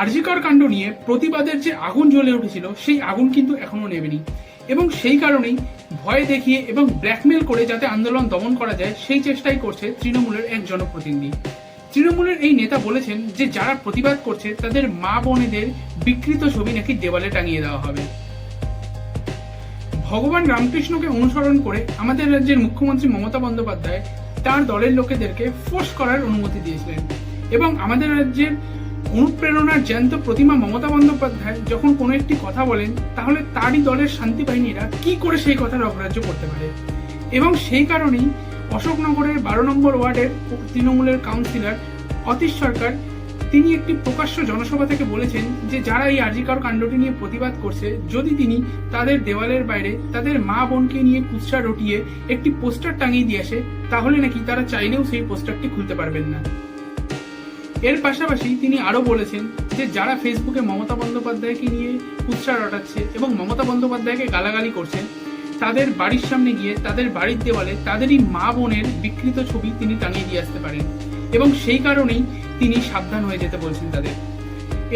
আরজিকর কাণ্ড নিয়ে প্রতিবাদের যে আগুন জ্বলে উঠেছিল, সেই আগুন কিন্তু এখনও নেবেনি এবং সেই কারণেই ভয় দেখিয়ে এবং ব্ল্যাকমেল করে যাতে আন্দোলন দমন করা যায়, সেই চেষ্টাই করছে তৃণমূলের এক জনপ্রতিনিধি। তৃণমূলের এই নেতা বলেছেন যে, যারা প্রতিবাদ করছে, তাদের মা বোনেদের বিকৃত ছবি নাকি দেওয়ালে টাঙিয়ে দেওয়া হবে। ভগবান রামকৃষ্ণকে অনুসরণ করে আমাদের রাজ্যের মুখ্যমন্ত্রী মমতা বন্দ্যোপাধ্যায় তার দলের লোকেদেরকে ফোর্স করার অনুমতি দিয়েছিলেন। এবং আমাদের রাজ্যের অনুপ্রেরণার জ্যান্ত প্রতিমা মমতা বন্দ্যোপাধ্যায় যখন কোনো একটি কথা বলেন, তাহলে তারই দলের শান্তি বাহিনীরা কি করে সেই কথার অগ্রাহ্য করতে পারে? এবং সেই কারণেই অশোকনগরের বারো নম্বর ওয়ার্ডের তৃণমূলের কাউন্সিলর অতীশ সরকার তিনি একটি প্রকাশ্য জনসভা থেকে বলেছেন যে, যারা এই আর্জিকর কাণ্ডটি নিয়ে প্রতিবাদ করছে, যদি তিনি তাদের দেওয়ালের বাইরে তাদের মা বোনকে নিয়ে কুৎসা রটিয়ে একটি পোস্টার টাঙিয়ে দিয়ে আসে, তাহলে নাকি তারা চাইলেও সেই পোস্টারটি খুলতে পারবেন না। এর পাশাপাশি তিনি আরও বলেছেন যে যারা ফেসবুকে মমতা বন্দ্যোপাধ্যায়কে নিয়ে কুৎসা রটাচ্ছে এবং মমতা বন্দ্যোপাধ্যায়কে গালাগালি করছে, তাদের বাড়ির সামনে গিয়ে, তাদের বাড়ির দেওয়ালে তাদেরই মা বোনের বিকৃত ছবি তিনি টাঙিয়ে দিয়ে আসতে পারেন এবং সেই কারণেই তিনি সাবধান হয়ে যেতে বলছেন তাদের।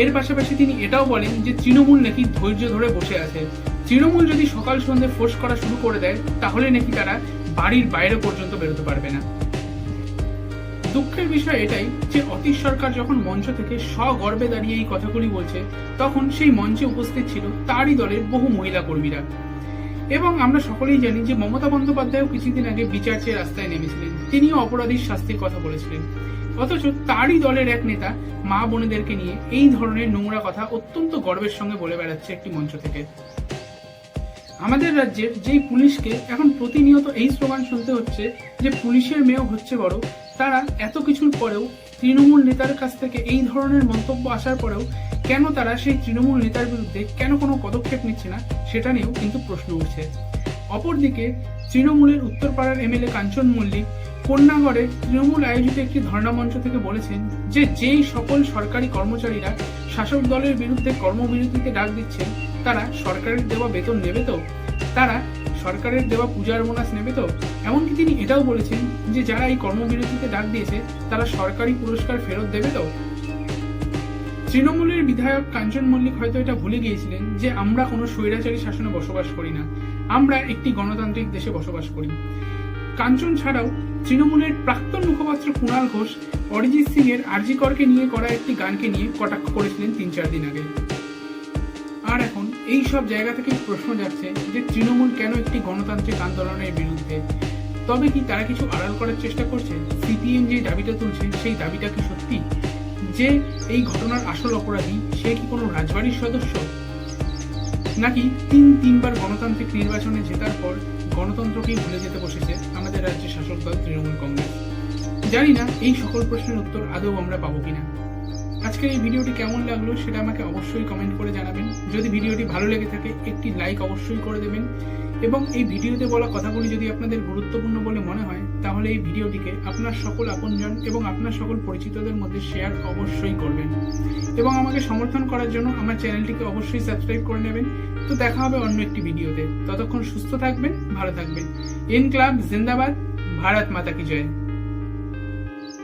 এর পাশাপাশি তিনি এটাও বলেন যে তৃণমূল নাকি ধৈর্য ধরে বসে আছে। তৃণমূল যদি সকাল সন্ধ্যে ফোর্স করা শুরু করে দেয়, তাহলে নাকি তারা বাড়ির বাইরে পর্যন্ত বেরোতে পারবে না। দুঃখের বিষয় এটাই যে অতীশ সরকার যখন মঞ্চ থেকে স্বগর্বে দাঁড়িয়ে এই কথাগুলি বলছে, তখন সেই মঞ্চে উপস্থিত ছিল তারই দলের বহু মহিলা কর্মীরা। এবং আমরা সকলেই জানি যে মমতা বন্দ্যোপাধ্যায়ও কিছুদিন আগে বিচার চেয়ে রাস্তায় নেমেছিলেন। তিনিও অপরাধীর শাস্তির কথা বলেছিলেন। অথচ তারই দলের এক নেতা মা বোনেদেরকে নিয়ে এই ধরনের নোংরা কথা অত্যন্ত গর্বের সঙ্গে বলে বেড়াচ্ছে একটি মঞ্চ থেকে। আমাদের রাজ্যের যেই পুলিশকে এখন প্রতিনিয়ত এই স্লোগান শুনতে হচ্ছে যে পুলিশের মেয়েও হচ্ছে বড় তারা এত কিছুর পরেও তৃণমূল নেতার কাছ থেকে এই ধরনের মন্তব্য আসার পরেও কেন তারা সেই তৃণমূল নেতার বিরুদ্ধে কেন কোনো পদক্ষেপ নিচ্ছে না, সেটা নিয়েও কিন্তু প্রশ্ন উঠছে। অপরদিকে তৃণমূলের উত্তরপাড়ার এমএলএ কাঞ্চন মল্লিক কন্যাগড়ে তৃণমূল আয়োজিত একটি ধর্ণা মঞ্চ থেকে বলেছেন যে যেই সকল সরকারি কর্মচারীরা শাসক দলের বিরুদ্ধে কর্মবিরতিতে ডাক দিচ্ছেন, তারা সরকারের দেওয়া বেতন নেবে তো? তারা সরকারের দেওয়া পূজার বোনাস নেবে তো? এমনকি তিনি এটাও বলেছেন যে যারা এই কর্মবিরতিতে ডাক দিয়েছে, তারা সরকারি পুরস্কার ফেরত দেবে তো? তৃণমূলের বিধায়ক কাঞ্চন মল্লিক হয়তো এটা ভুলে গিয়েছিলেন যে আমরা কোনো স্বৈরাচারী শাসনে বসবাস করি না। আমরা একটি গণতান্ত্রিক দেশে বসবাস করি। কাঞ্চন ছাড়াও তৃণমূলের প্রাক্তন মুখপাত্র কুণাল ঘোষ, অরিজিৎ সিং এর আরজিকরকে নিয়ে করা একটি গানকে নিয়ে কটাক্ষ করেছিলেন তিন চার দিন আগে। আর এখন এই সব জায়গা থেকে প্রশ্ন যাচ্ছে যে তৃণমূল কেন একটি গণতান্ত্রিক আন্দোলনের বিরুদ্ধে? তবে কি তারা কিছু আড়াল করার চেষ্টা করছে? সিপিএম যে দাবিটা তুলছে সেই দাবিটা কি সত্যি? যে এই ঘটনার আসল অপরাধী, সে কি কোনো রাজবাড়ির সদস্য? নাকি তিন তিনবার গণতান্ত্রিক নির্বাচনে জেতার পর গণতন্ত্রকেই ভুলে যেতে বসেছে আমাদের রাজ্যের শাসক দল তৃণমূল কংগ্রেস? জানি না এই সকল প্রশ্নের উত্তর আদৌ আমরা পাবো কিনা। আজকের এই ভিডিওটি কেমন লাগল সেটা আমাকে অবশ্যই কমেন্ট করে জানাবেন। যদি ভিডিওটি ভালো লেগে থাকে, একটি লাইক অবশ্যই করে দেবেন। এবং এই ভিডিওতে বলা কথাগুলি যদি আপনাদের গুরুত্বপূর্ণ বলে মনে হয়, তাহলে এই ভিডিওটিকে আপনার সকল আপনজন এবং আপনার সকল পরিচিতদের মধ্যে শেয়ার অবশ্যই করবেন। এবং আমাকে সমর্থন করার জন্য আমার চ্যানেলটিকে অবশ্যই সাবস্ক্রাইব করে নেবেন। তো দেখা হবে অন্য একটি ভিডিওতে। ততক্ষণ সুস্থ থাকবেন, ভালো থাকবেন। এন ক্লাব জিন্দাবাদ ভারত মাতা কি জয়